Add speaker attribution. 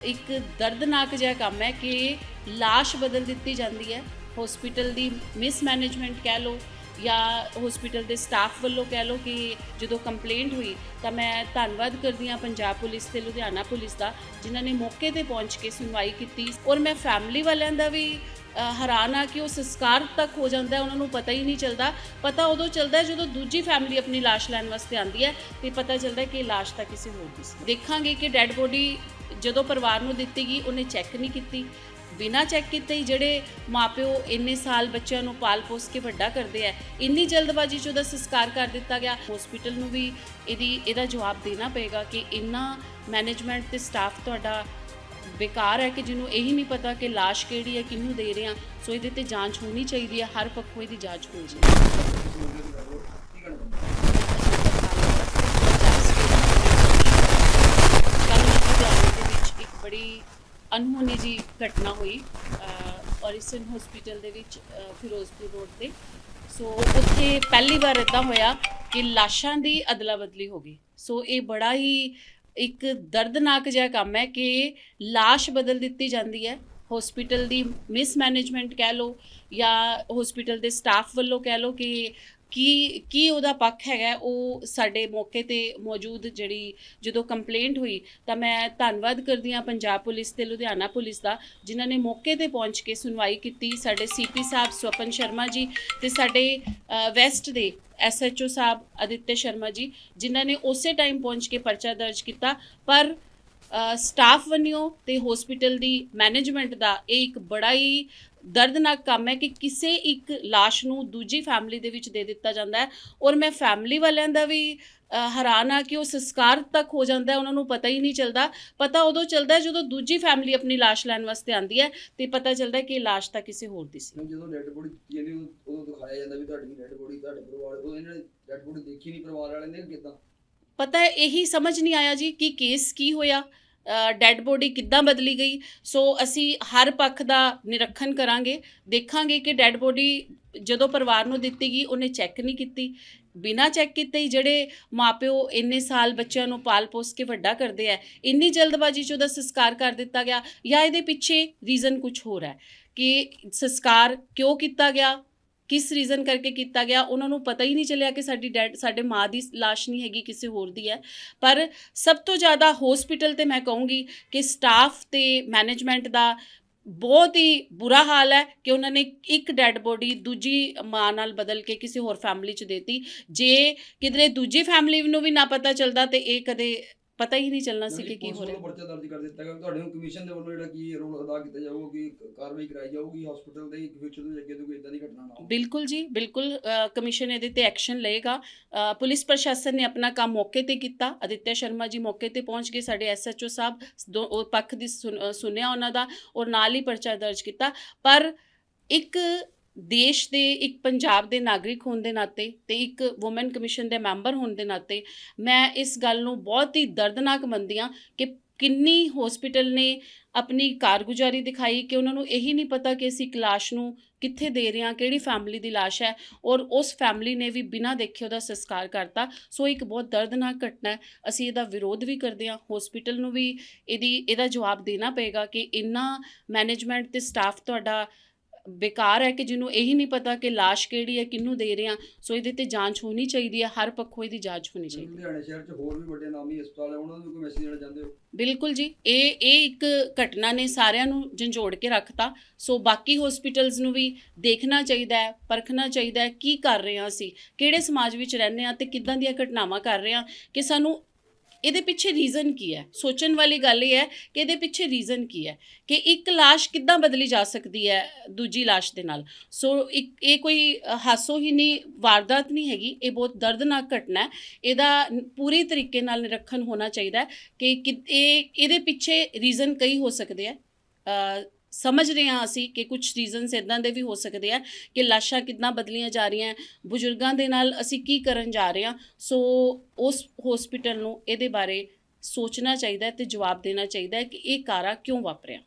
Speaker 1: ਇੱਕ ਦਰਦਨਾਕ ਜਿਹਾ ਕੰਮ ਹੈ ਕਿ লাশ ਬਦਲ ਦਿੱਤੀ ਜਾਂਦੀ ਹੈ। ਹਸਪੀਟਲ ਦੀ ਮਿਸਮੈਨੇਜਮੈਂਟ ਕਹਿ ਲਓ ਜਾਂ ਹਸਪੀਟਲ ਦੇ ਸਟਾਫ ਵੱਲੋਂ ਕਹਿ ਲਓ ਕਿ ਜਦੋਂ ਕੰਪਲੇਂਟ ਹੋਈ ਤਾਂ ਮੈਂ ਧੰਨਵਾਦ ਕਰਦੀ ਹਾਂ ਪੰਜਾਬ ਪੁਲਿਸ ਤੇ ਲੁਧਿਆਣਾ ਪੁਲਿਸ ਦਾ, ਜਿਨ੍ਹਾਂ ਨੇ ਮੌਕੇ ਤੇ ਪਹੁੰਚ ਕੇ ਸੁਣਵਾਈ ਕੀਤੀ ਔਰ ਮੈਂ ਫੈਮਿਲੀ ਵਾਲਿਆਂ ਦਾ ਵੀ ਹੈਰਾਨ ਆ ਕਿ ਉਹ ਸੰਸਕਾਰ ਤੱਕ ਹੋ ਜਾਂਦਾ ਉਹਨਾਂ ਨੂੰ ਪਤਾ ਹੀ ਨਹੀਂ ਚੱਲਦਾ। ਪਤਾ ਉਦੋਂ ਚੱਲਦਾ ਜਦੋਂ ਦੂਜੀ ਫੈਮਿਲੀ ਆਪਣੀ ਲਾਸ਼ ਲੈਣ ਵਾਸਤੇ ਆਉਂਦੀ ਹੈ ਤੇ ਪਤਾ ਚੱਲਦਾ ਕਿ ਇਹ ਲਾਸ਼ ਤਾਂ ਕਿਸੇ ਹੋਰ ਦੀ ਸੀ। ਦੇਖਾਂਗੇ ਕਿ ਡੈੱਡ ਬੋਡੀ ਜਦੋਂ ਪਰਿਵਾਰ ਨੂੰ ਦਿੱਤੀ ਗਈ, ਉਹਨੇ ਚੈੱਕ ਨਹੀਂ ਕੀਤੀ। ਬਿਨਾਂ ਚੈੱਕ ਕੀਤੇ ਹੀ ਜਿਹੜੇ ਮਾਪਿਓ ਇੰਨੇ ਸਾਲ ਬੱਚਿਆਂ ਨੂੰ ਪਾਲ ਪੋਸ ਕੇ ਵੱਡਾ ਕਰਦੇ ਆ ਇੰਨੀ ਜਲਦਬਾਜ਼ੀ 'ਚ ਉਹਦਾ ਸੰਸਕਾਰ ਕਰ ਦਿੱਤਾ ਗਿਆ। ਹਸਪੀਟਲ ਨੂੰ ਵੀ ਇਹਦੀ ਇਹਦਾ ਜਵਾਬ ਦੇਣਾ ਪਏਗਾ ਕਿ ਇੰਨਾ ਮੈਨੇਜਮੈਂਟ ਤੇ ਸਟਾਫ ਤੁਹਾਡਾ ਬੇਕਾਰ ਹੈ ਕਿ ਜਿਹਨੂੰ ਇਹੀ ਨਹੀਂ ਪਤਾ ਕਿ ਲਾਸ਼ ਕਿਹੜੀ ਹੈ, ਕਿਹਨੂੰ ਦੇ ਰਹੇ ਆ ਸੋ ਇਹਦੇ ਤੇ ਜਾਂਚ ਹੋਣੀ ਚਾਹੀਦੀ ਹੈ, ਹਰ ਪੱਖੋਂ ਇਹਦੀ ਜਾਂਚ ਹੋਣੀ ਚਾਹੀਦੀ ਹੈ। ਦੇ ਵਿੱਚ ਇੱਕ ਬੜੀ ਅਨਹੋਣੀ ਜੀ ਘਟਨਾ ਹੋਈ, ਅਹ, ਔਰਿਸਨ ਹਸਪੀਟਲ ਦੇ ਵਿੱਚ ਫਿਰੋਜ਼ਪੁਰ ਰੋਡ ਤੇ। ਸੋ ਉੱਥੇ ਪਹਿਲੀ ਵਾਰ ਇਦਾਂ ਹੋਇਆ ਕਿ ਲਾਸ਼ਾਂ ਦੀ ਅਦਲਾ ਬਦਲੀ ਹੋ ਗਈ। ਸੋ ਇਹ ਬੜਾ ਹੀ ਇੱਕ ਦਰਦਨਾਕ ਜਿਹਾ ਕੰਮ ਹੈ ਕਿ ਲਾਸ਼ ਬਦਲ ਦਿੱਤੀ ਜਾਂਦੀ ਹੈ। ਹਸਪੀਟਲ ਦੀ ਮਿਸਮੈਨੇਜਮੈਂਟ ਕਹਿ ਲਓ ਜਾਂ ਹਸਪੀਟਲ ਦੇ ਸਟਾਫ ਵੱਲੋਂ ਕਹਿ ਲਓ ਕਿ ਕੀ ਕੀ ਉਹਦਾ ਪੱਖ ਹੈਗਾ ਉਹ ਸਾਡੇ ਮੌਕੇ ਤੇ ਮੌਜੂਦ ਜਿਹੜੀ ਜਦੋਂ ਕੰਪਲੇਂਟ ਹੋਈ ਤਾਂ ਮੈਂ ਧੰਨਵਾਦ ਕਰਦੀ ਹਾਂ ਪੰਜਾਬ ਪੁਲਿਸ ਤੇ ਲੁਧਿਆਣਾ ਪੁਲਿਸ ਦਾ, ਜਿਨ੍ਹਾਂ ਨੇ ਮੌਕੇ ਤੇ ਪਹੁੰਚ ਕੇ ਸੁਣਵਾਈ ਕੀਤੀ। ਸਾਡੇ ਸੀਪੀ ਸਾਹਿਬ ਸਵਪਨ ਸ਼ਰਮਾ ਜੀ ਤੇ ਸਾਡੇ ਵੈਸਟ ਦੇ ਐਸਐਚਓ ਸਾਹਿਬ ਅਦਿੱਤਯ ਸ਼ਰਮਾ ਜੀ, ਜਿਨ੍ਹਾਂ ਨੇ ਉਸੇ ਟਾਈਮ ਪਹੁੰਚ ਕੇ ਪਰਚਾ ਦਰਜ ਕੀਤਾ, ਪਰ ਸਟਾਫ ਵਨਿਓ ਤੇ ਹਸਪੀਟਲ ਦੀ ਮੈਨੇਜਮੈਂਟ ਦਾ ਇਹ ਇੱਕ ਬੜਾ ਹੀ ਦਰਦਨਾਕ ਕੰਮ ਹੈ ਕਿ ਕਿਸੇ ਇੱਕ ਲਾਸ਼ ਨੂੰ ਦੂਜੀ ਫੈਮਿਲੀ ਦੇ ਵਿੱਚ ਦੇ ਦਿੱਤਾ ਜਾਂਦਾ ਹੈ ਔਰ ਮੈਂ ਫੈਮਿਲੀ ਵਾਲਿਆਂ ਦਾ ਵੀ ਹੈਰਾਨ ਆ ਕਿ ਉਹ ਸੰਸਕਾਰ ਤੱਕ ਹੋ ਜਾਂਦਾ ਹੈ ਉਹਨਾਂ ਨੂੰ ਪਤਾ ਹੀ ਨਹੀਂ ਚੱਲਦਾ। ਪਤਾ ਉਦੋਂ ਚੱਲਦਾ ਹੈ ਜਦੋਂ ਦੂਜੀ ਫੈਮਿਲੀ ਆਪਣੀ ਲਾਸ਼ ਲੈਣ ਵਾਸਤੇ ਆਉਂਦੀ ਹੈ ਤੇ ਪਤਾ ਚੱਲਦਾ ਹੈ ਕਿ ਇਹ ਲਾਸ਼ ਤਾਂ ਕਿਸੇ ਹੋਰ ਦੀ ਸੀ।
Speaker 2: ਜਦੋਂ ਡੈੱਡ ਬੋਡੀ ਦਿੱਤੀ ਜਾਂਦੀ ਉਦੋਂ ਦਿਖਾਇਆ ਜਾਂਦਾ ਵੀ ਤੁਹਾਡੀ ਡੈੱਡ ਬੋਡੀ ਤੁਹਾਡੇ ਪਰਿਵਾਰ ਉਹ ਇਹਨਾਂ ਨੇ ਡੈੱਡ ਬੋਡੀ ਦੇਖੀ ਨਹੀਂ ਪਰਿਵਾਰ ਵਾਲਿਆਂ ਨੇ ਕਿਦਾਂ?
Speaker 1: ਪਤਾ ਹੈ ਇਹੀ ਸਮਝ ਨਹੀਂ ਆਇਆ ਜੀ ਕਿ ਕੇਸ ਕੀ ਹੋਇਆ। ਡੈੱਡ ਬੋਡੀ ਕਿੱਦਾਂ ਬਦਲੀ ਗਈ? ਸੋ ਅਸੀਂ ਹਰ ਪੱਖ ਦਾ ਨਿਰੀਖਣ ਕਰਾਂਗੇ। ਦੇਖਾਂਗੇ ਕਿ ਡੈੱਡ ਬੋਡੀ ਜਦੋਂ ਪਰਿਵਾਰ ਨੂੰ ਦਿੱਤੀ ਗਈ, ਉਹਨੇ ਚੈੱਕ ਨਹੀਂ ਕੀਤੀ। ਬਿਨਾਂ ਚੈੱਕ ਕੀਤੇ ਹੀ ਜਿਹੜੇ ਮਾਪਿਓ ਇੰਨੇ ਸਾਲ ਬੱਚਿਆਂ ਨੂੰ ਪਾਲ ਪੋਸ ਕੇ ਵੱਡਾ ਕਰਦੇ ਆ, ਇੰਨੀ ਜਲਦਬਾਜ਼ੀ 'ਚ ਉਹਦਾ ਸੰਸਕਾਰ ਕਰ ਦਿੱਤਾ ਗਿਆ ਜਾਂ ਇਹਦੇ ਪਿੱਛੇ ਰੀਜ਼ਨ ਕੁਝ ਹੋਰ ਹੈ ਕਿ ਸੰਸਕਾਰ ਕਿਉਂ ਕੀਤਾ ਗਿਆ? ਕਿਸ ਰੀਜ਼ਨ ਕਰਕੇ ਕੀਤਾ ਗਿਆ, ਉਹਨਾਂ ਨੂੰ ਪਤਾ ਹੀ ਨਹੀਂ ਚੱਲਿਆ ਕਿ ਸਾਡੀ ਡੈਡ, ਸਾਡੇ ਮਾਂ ਦੀ ਲਾਸ਼ ਨਹੀਂ ਹੈਗੀ, ਕਿਸੇ ਹੋਰ ਦੀ ਹੈ। ਪਰ ਸਭ ਤੋਂ ਜ਼ਿਆਦਾ ਹਸਪੀਟਲ ਤੇ ਮੈਂ ਕਹੂੰਗੀ ਕਿ ਸਟਾਫ ਤੇ ਮੈਨੇਜਮੈਂਟ ਦਾ ਬਹੁਤ ਹੀ ਬੁਰਾ ਹਾਲ ਹੈ ਕਿ ਉਹਨਾਂ ਨੇ ਇੱਕ ਡੈੱਡ ਬੋਡੀ ਦੂਜੀ ਮਾਂ ਨਾਲ ਬਦਲ ਕੇ ਕਿਸੇ ਹੋਰ ਫੈਮਿਲੀ 'ਚ ਦੇਤੀ। ਜੇ ਕਿਧਰੇ ਦੂਜੀ ਫੈਮਿਲੀ ਨੂੰ ਵੀ ਨਾ ਪਤਾ ਚੱਲਦਾ ਤੇ ਇਹ ਕਦੇ ਪਤਾ ਹੀ ਨਹੀਂ ਚੱਲਣਾ ਸੀ ਕਿ ਕੀ ਹੋ ਰਿਹਾ।
Speaker 2: ਪਰਚਾ ਦਰਜ ਕਰ ਦਿੱਤਾ ਗਿਆ। ਤੁਹਾਡੇ ਨੂੰ ਕਮਿਸ਼ਨ ਦੇ ਵੱਲੋਂ ਜਿਹੜਾ ਕੀ ਰੋਲ ਅਦਾ ਕੀਤਾ ਜਾਊਗਾ ਕਿ ਕਾਰਵਾਈ ਕਰਾਈ ਜਾਊਗੀ ਹਸਪੀਟਲ ਦੇ ਫਿਊਚਰ ਦੇ ਅੱਗੇ ਤੋਂ ਕੋਈ ਇਦਾਂ ਦੀ ਘਟਨਾ ਨਾ ਹੋਵੇ?
Speaker 1: ਬਿਲਕੁਲ ਜੀ ਬਿਲਕੁਲ ਕਮਿਸ਼ਨ ਇਹਦੇ ਤੇ ਐਕਸ਼ਨ ਲਏਗਾ। ਪੁਲਿਸ ਪ੍ਰਸ਼ਾਸਨ ਨੇ ਆਪਣਾ ਕੰਮ ਮੌਕੇ ਤੇ ਕੀਤਾ। ਅਦਿੱਤਿਆ ਸ਼ਰਮਾ ਜੀ ਮੌਕੇ ਤੇ ਪਹੁੰਚ ਕੇ ਸਾਡੇ ਐਸਐਚਓ ਸਾਹਿਬ ਦੋ ਉਹ ਪੱਖ ਦੀ ਸੁਣਿਆ ਉਹਨਾਂ ਦਾ ਔਰ ਨਾਲ ਹੀ ਪਰਚਾ ਦਰਜ ਕੀਤਾ। ਪਰ ਇੱਕ ਦੇਸ਼ ਦੇ ਇੱਕ ਪੰਜਾਬ ਦੇ ਨਾਗਰਿਕ ਹੋਣ ਦੇ ਨਾਤੇ ਤੇ ਇੱਕ ਔਮਨ ਕਮਿਸ਼ਨ ਦੇ ਮੈਂਬਰ ਹੋਣ ਦੇ ਨਾਤੇ ਮੈਂ ਇਸ ਗੱਲ ਨੂੰ ਬਹੁਤ ਹੀ ਦਰਦਨਾਕ ਮੰਨਦੀ ਹਾਂ ਕਿ ਕਿੰਨੀ ਹਸਪੀਟਲ ਨੇ ਆਪਣੀ ਕਾਰਗੁਜ਼ਾਰੀ ਦਿਖਾਈ ਕਿ ਉਹਨਾਂ ਨੂੰ ਇਹੀ ਨਹੀਂ ਪਤਾ ਕਿ ਅਸੀਂ ਇੱਕ ਲਾਸ਼ ਨੂੰ ਕਿੱਥੇ ਦੇ ਰਹੇ ਹਾਂ, ਕਿਹੜੀ ਫੈਮਿਲੀ ਦੀ ਲਾਸ਼ ਹੈ ਔਰ ਉਸ ਫੈਮਿਲੀ ਨੇ ਵੀ ਬਿਨਾਂ ਦੇਖੇ ਉਹਦਾ ਸੰਸਕਾਰ ਕਰਤਾ। ਸੋ ਇੱਕ ਬਹੁਤ ਦਰਦਨਾਕ ਘਟਨਾ ਹੈ। ਅਸੀਂ ਇਹਦਾ ਵਿਰੋਧ ਵੀ ਕਰਦੇ ਹਾਂ। ਹਸਪੀਟਲ ਨੂੰ ਵੀ ਇਹਦੀ, ਇਹਦਾ ਜਵਾਬ ਦੇਣਾ ਪਏਗਾ ਕਿ ਇੰਨਾ ਮੈਨੇਜਮੈਂਟ ਤੇ ਸਟਾਫ ਤੁਹਾਡਾ ਬੇਕਾਰ ਹੈ ਕਿ ਜਿਹਨੂੰ ਇਹੀ ਨਹੀਂ ਪਤਾ ਕਿ ਲਾਸ਼ ਕਿਹੜੀ ਹੈ ਕਿਹਨੂੰ ਦੇ ਰਹੇ ਹਾਂ। ਸੋ ਇਹਦੇ ਤੇ ਜਾਂਚ ਹੋਣੀ ਚਾਹੀਦੀ ਹੈ ਹਰ ਪੱਖੋਂ ਇਹਦੀ ਜਾਂਚ ਹੋਣੀ ਚਾਹੀਦੀ ਹੈ।
Speaker 2: ਲੁਧਿਆਣੇ ਸ਼ਹਿਰ 'ਚ ਹੋਰ ਵੀ ਵੱਡੇ ਨਾਮੀ ਹਸਪਤਾਲ ਹੈ ਉਹਨਾਂ ਨੂੰ ਕੋਈ ਮੈਸੇਜ ਦੇਣਾ ਚਾਹੁੰਦੇ ਹੋ?
Speaker 1: ਬਿਲਕੁਲ ਜੀ ਇਹ ਇਹ ਇੱਕ ਘਟਨਾ ਨੇ ਸਾਰਿਆਂ ਨੂੰ ਝੰਜੋੜ ਕੇ ਰੱਖਤਾ। ਸੋ ਬਾਕੀ ਹਸਪੀਟਲਸ ਨੂੰ ਵੀ ਦੇਖਣਾ ਚਾਹੀਦਾ ਹੈ ਪਰਖਣਾ ਚਾਹੀਦਾ ਹੈ ਕੀ ਕਰ ਰਹੇ ਹਾਂ ਅਸੀਂ ਕਿਹੜੇ ਸਮਾਜ ਵਿੱਚ ਰਹਿੰਦੇ ਹਾਂ ਤੇ ਕਿੱਦਾਂ ਦੀਆਂ ਘਟਨਾਵਾਂ ਕਰ ਰਹੇ ਹਾਂ ਕਿ ਸਾਨੂੰ ਇਹਦੇ ਪਿੱਛੇ ਰੀਜ਼ਨ ਕੀ ਹੈ? ਸੋਚਣ ਵਾਲੀ ਗੱਲ ਇਹ ਹੈ ਕਿ ਇਹਦੇ ਪਿੱਛੇ ਰੀਜ਼ਨ ਕੀ ਹੈ? ਕਿ ਇੱਕ ਲਾਸ਼ ਕਿੱਦਾਂ ਬਦਲੀ ਜਾ ਸਕਦੀ ਹੈ ਦੂਜੀ ਲਾਸ਼ ਦੇ ਨਾਲ? ਸੋ ਇੱਕ ਇਹ ਕੋਈ ਅ, ਹਾਸੋਹੀਣੀ ਵਾਰਦਾਤ ਨਹੀਂ ਹੈਗੀ ਇਹ ਬਹੁਤ ਦਰਦਨਾਕ ਘਟਨਾ ਹੈ। ਇਹਦਾ ਨ- ਪੂਰੀ ਤਰੀਕੇ ਨਾਲ ਨਿਰੀਖਣ ਹੋਣਾ ਚਾਹੀਦਾ ਹੈ ਕਿ ਕਿ- ਇਹ ਇਹਦੇ ਪਿੱਛੇ ਰੀਜ਼ਨ ਕਈ ਹੋ ਸਕਦੇ ਆ ਸਮਝ ਰਹੇ ਹਾਂ ਅਸੀਂ ਕਿ ਕੁਝ ਰੀਜ਼ਨਸ ਇਦਾਂ ਦੇ ਵੀ ਹੋ ਸਕਦੇ ਆ ਕਿ ਲਾਸ਼ਾਂ ਕਿੰਨਾ ਬਦਲੀਆਂ ਜਾ ਰਹੀਆਂ ਬਜ਼ੁਰਗਾਂ ਦੇ ਨਾਲ ਅਸੀਂ ਕੀ ਕਰਨ ਜਾ ਰਹੇ ਹਾਂ। ਸੋ ਉਸ ਹਸਪੀਟਲ ਨੂੰ ਇਹਦੇ ਬਾਰੇ ਸੋਚਣਾ ਚਾਹੀਦਾ ਹੈ ਤੇ ਜਵਾਬ ਦੇਣਾ ਚਾਹੀਦਾ ਕਿ ਇਹ ਕਾਰਾ ਕਿਉਂ ਵਾਪਰਿਆ?